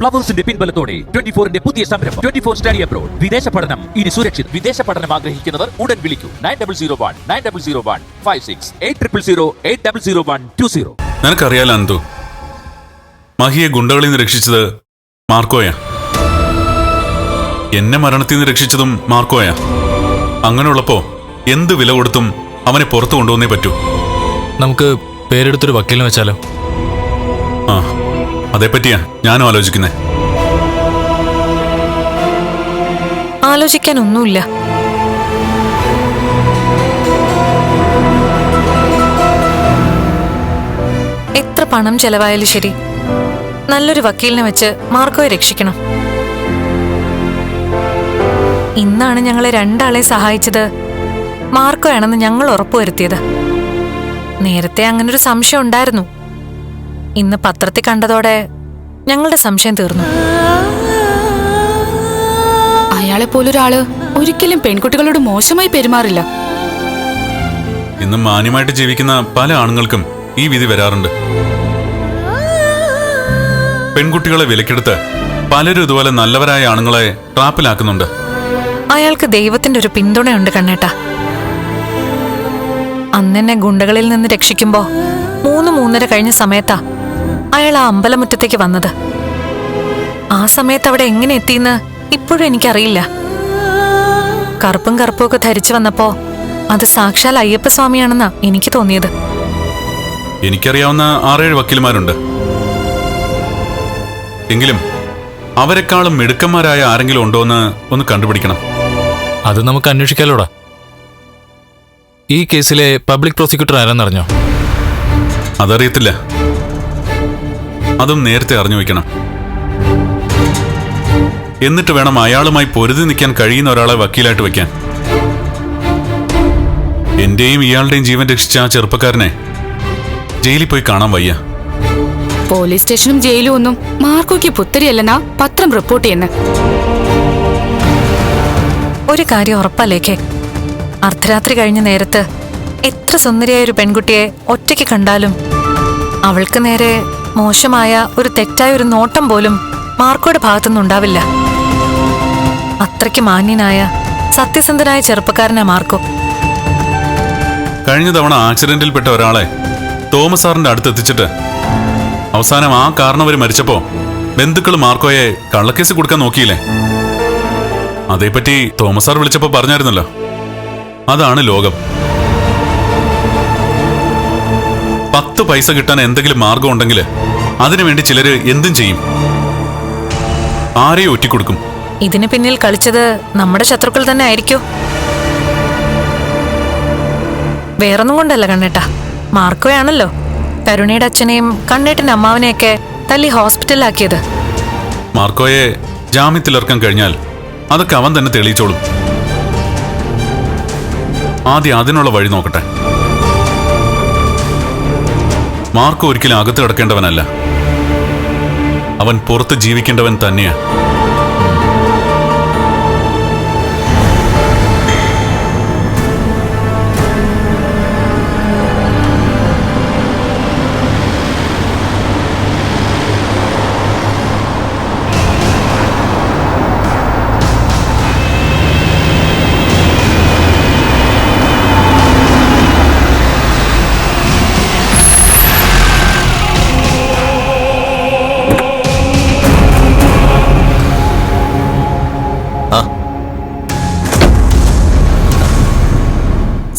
പ്ലവേഴ്സിന്റെ പിൻബലത്തോടെ twenty ഫോറിന്റെ പുതിയ സംരംഭം. Twenty four study abroad. വിദേശ പഠനം. ഇനി സുരക്ഷിത്. വിദേശ പഠനം ആഗ്രഹിക്കുന്നവർ ഉടൻ വിളിക്കൂ. Nine double zero one nine double zero one five six eight triple zero eight double zero one two zero. നിനക്കറിയാലോ അന്തു? മഹിയെ ഗുണ്ടകളിൽ നിന്ന് രക്ഷിച്ചത് മാർക്കോയാ. എന്നെ മരണത്തിൽ നിന്ന് രക്ഷിച്ചതും മാർക്കോയാ. അങ്ങനെയുള്ളപ്പോ എന്ത് വില കൊടുത്തും അവനെ പുറത്തു കൊണ്ടുവന്നേ പറ്റൂ. നമുക്ക് പേരെടുത്തൊരു വക്കീലിനെ വെച്ചാലോ? അതേപ്പറ്റിയാ ഞാനും ആലോചിക്കുന്നേ. ആലോചിക്കാനൊന്നുമില്ല. എത്ര പണം ചെലവായാലും ശരി. നല്ലൊരു വക്കീലിനെ വെച്ച് മാർക്കോയെ രക്ഷിക്കണം. ഇന്നാണ് ഞങ്ങളെ രണ്ടാളെ സഹായിച്ചത് മാർക്കോയാണെന്ന് ഞങ്ങൾ ഉറപ്പുവരുത്തിയത്. നേരത്തെ അങ്ങനൊരു സംശയം ഉണ്ടായിരുന്നു. ഇന്ന് പത്രത്തിൽ കണ്ടതോടെ ഞങ്ങളുടെ സംശയം തീർന്നു. അയാളെ പോലൊരാൾ ഒരിക്കലും പെൺകുട്ടികളോട് മോശമായി പെരുമാറില്ല. ഇന്ന് മാന്യമായിട്ട് ജീവിക്കുന്ന പല ആണുങ്ങൾക്കും ഈ വിധി വരാറുണ്ട്. പെൺകുട്ടികളെ വിലക്കെടുത്ത് പലരും ഇതുപോലെ നല്ലവരായ ആണുങ്ങളെ ട്രാപ്പിലാക്കുന്നുണ്ട്. അയാൾക്ക് ദൈവത്തിന്റെ ഒരു പിന്തുണയുണ്ട് കണ്ണേട്ടാ. അന്നെന്നെ ഗുണ്ടകളിൽ നിന്ന് രക്ഷിക്കുമ്പോ മൂന്ന് മൂന്നര കഴിഞ്ഞ സമയത്താ അയാൾ ആ അമ്പലമുറ്റത്തേക്ക് വന്നത്. ആ സമയത്ത് അവിടെ എങ്ങനെ എത്തിയെന്ന് ഇപ്പോഴും എനിക്കറിയില്ല. കറുപ്പും കറുപ്പും ഒക്കെ ധരിച്ചു വന്നപ്പോ അത് സാക്ഷാൽ അയ്യപ്പസ്വാമിയാണെന്നാ എനിക്ക് തോന്നിയത്. എനിക്കറിയാവുന്ന ആറേഴ് വക്കീൽമാരുണ്ട് എങ്കിലും അവരെക്കാളും മിടുക്കന്മാരായ ആരെങ്കിലും ഉണ്ടോന്ന് ഒന്ന് കണ്ടുപിടിക്കണം. അത് നമുക്ക് അന്വേഷിക്കാലോടാ. ഈ കേസിലെ പബ്ലിക് പ്രോസിക്യൂട്ടർ ആരാന്നറിഞ്ഞോ? അതറിയത്തില്ല. അതും നേരത്തെ അറിഞ്ഞു വയ്ക്കണം. എന്നിട്ട് വേണം അയാളുമായി പൊരുതി നിൽക്കാൻ കഴിയുന്ന ഒരാളെ വക്കീലായിട്ട് വെക്കാൻ എന്റെയും ഇയാളുടെയും ജീവൻ രക്ഷിച്ച ആ ചെറുപ്പക്കാരനെ ജയിലിൽ പോയി കാണാൻ വയ്യ. പോലീസ് സ്റ്റേഷനും ജയിലും ഒന്നും മാർക്കോയ്ക്ക് പുത്തരിയല്ലെന്നാ പത്രം റിപ്പോർട്ട് ചെയ്യുന്നത് ഒരു കാര്യം ഉറപ്പല്ലേക്കേ അർദ്ധരാത്രി കഴിഞ്ഞ നേരത്ത് എത്ര സുന്ദരിയായ ഒരു പെൺകുട്ടിയെ ഒറ്റയ്ക്ക് കണ്ടാലും അവൾക്ക് നേരെ മോശമായ ഒരു തെറ്റായ ഒരു നോട്ടം പോലും മാർക്കോയുടെ ഭാഗത്തുനിന്നുണ്ടാവില്ല അത്രയ്ക്ക് മാന്യനായ സത്യസന്ധനായ ചെറുപ്പക്കാരനാ മാർക്കോ. കഴിഞ്ഞ തവണ ആക്സിഡന്റിൽപ്പെട്ട ഒരാളെ തോമസ് സാറിന്റെ അടുത്ത് എത്തിച്ചിട്ട് അവസാനം ആ കാരണവര് മരിച്ചപ്പോ ബന്ധുക്കൾ മാർക്കോയെ കള്ളക്കേസ് കൊടുക്കാൻ നോക്കിയില്ലേ? അതേപ്പറ്റി തോമസ് സാർ വിളിച്ചപ്പോ പറഞ്ഞായിരുന്നല്ലോ. അതാണ് ലോകം. പത്ത് പൈസ കിട്ടാൻ എന്തെങ്കിലും മാർഗം ഉണ്ടെങ്കിൽ അതിനുവേണ്ടി ചിലര് എന്തും ചെയ്യും. ആരെയും ഒറ്റിക്കൊടുക്കും. ഇതിന് പിന്നിൽ കളിച്ചത് നമ്മുടെ ശത്രുക്കൾ തന്നെ ആയിരിക്കോ. വേറൊന്നും കൊണ്ടല്ല കണ്ണേട്ട. മാർക്കോയാണല്ലോ കരുണയുടെ അച്ഛനെയും കണ്ണേട്ടിന്റെ അമ്മാവനെയൊക്കെ തല്ലി ഹോസ്പിറ്റലിലാക്കിയത്. മാർക്കോയെ ജാമ്യത്തിലിറക്കാൻ കഴിഞ്ഞാൽ അതൊക്കെ അവൻ തന്നെ തെളിയിച്ചോളും. ആദ്യം അതിനുള്ള വഴി നോക്കട്ടെ. മാർക്കോ ഒരിക്കലും അകത്ത് കിടക്കേണ്ടവനല്ല. അവൻ പുറത്ത് ജീവിക്കേണ്ടവൻ തന്നെയാ.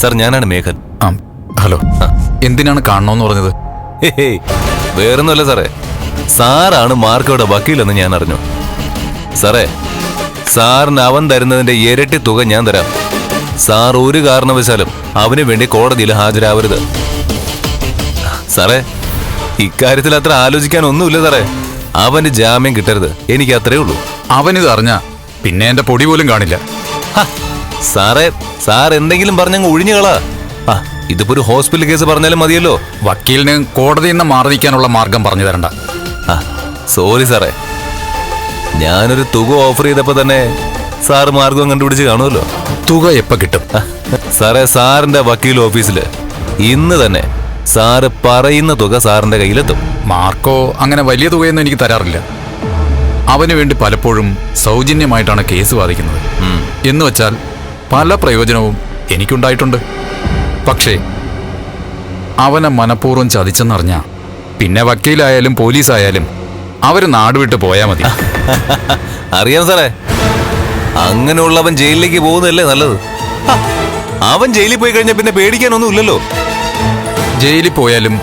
സാർ ഞാനാണ് മേഘൻ. ആ ഹലോ. എന്തിനാണ് കാണണമെന്ന് പറഞ്ഞത്? വേറെ വേറൊന്നുമല്ല സാറേ. സാറാണ് മാർക്കോയുടെ വക്കീലെന്ന് ഞാൻ അറിഞ്ഞു. സാറേ സാറിന് അവൻ തരുന്നതിന്റെ ഇരട്ടി തുക ഞാൻ തരാം. സാർ ഒരു കാരണവശാലും അവന് വേണ്ടി കോടതിയിൽ ഹാജരാവരുത്. സാറേ ഇക്കാര്യത്തിൽ അത്ര ആലോചിക്കാൻ ഒന്നുമില്ല സാറേ. അവന് ജാമ്യം കിട്ടരുത്. എനിക്ക് അത്രേ ഉള്ളൂ. അവനിത് അറിഞ്ഞ പിന്നെ എന്റെ പൊടി പോലും കാണില്ല. സാറേ സാർ എന്തെങ്കിലും പറഞ്ഞങ്ങ് ഒഴിഞ്ഞുകളാ ആ ഇതിപ്പോ ഒരു ഹോസ്പിറ്റൽ കേസ് പറഞ്ഞാലും മതിയല്ലോ. വക്കീലിന് കോടതിയിൽ നിന്ന് മാറി നിൽക്കാനുള്ള മാർഗം പറഞ്ഞു തരണ്ട. ആ സോറി സാറേ. ഞാനൊരു തുക ഓഫർ ചെയ്തപ്പോ തന്നെ സാറ് മാർഗം കണ്ടുപിടിച്ച് കാണുമല്ലോ. തുക എപ്പോ കിട്ടും? സാറേ സാറിന്റെ വക്കീൽ ഓഫീസിൽ ഇന്ന് തന്നെ സാറ് പറയുന്ന തുക സാറിന്റെ കയ്യിലെത്തും. മാർക്കോ അങ്ങനെ വലിയ തുകയൊന്നും എനിക്ക് തരാറില്ല. അവന് വേണ്ടി പലപ്പോഴും സൗജന്യമായിട്ടാണ് കേസ് വാദിക്കുന്നത്. എന്ന് വെച്ചാൽ പല പ്രയോജനവും എനിക്കുണ്ടായിട്ടുണ്ട്. പക്ഷേ അവനെ മനഃപൂർവം ചതിച്ചെന്നറിഞ്ഞ പിന്നെ വക്കീലായാലും പോലീസായാലും അവർ നാടുവിട്ട് പോയാൽ മതി. അറിയാം സാറേ. അങ്ങനെയുള്ളവൻ ജയിലിലേക്ക് പോകുന്നതല്ലേ നല്ലത്? അവൻ ജയിലിൽ പോയി കഴിഞ്ഞാൽ പിന്നെ പേടിക്കാനൊന്നും ഇല്ലല്ലോ ജയിലിൽ പോയാലും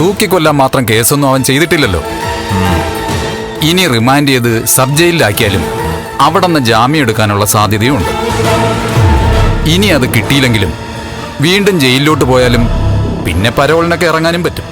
തൂക്കിക്കൊല്ലാൻ മാത്രം കേസൊന്നും അവൻ ചെയ്തിട്ടില്ലല്ലോ. ഇനി റിമാൻഡ് ചെയ്ത് സബ് ജയിലിലാക്കിയാലും അവിടെ നിന്ന് ജാമ്യം എടുക്കാനുള്ള സാധ്യതയുണ്ട്. ഇനി അത് കിട്ടിയില്ലെങ്കിലും വീണ്ടും ജയിലിലോട്ട് പോയാലും പിന്നെ പരോളിനൊക്കെ ഇറങ്ങാനും പറ്റും.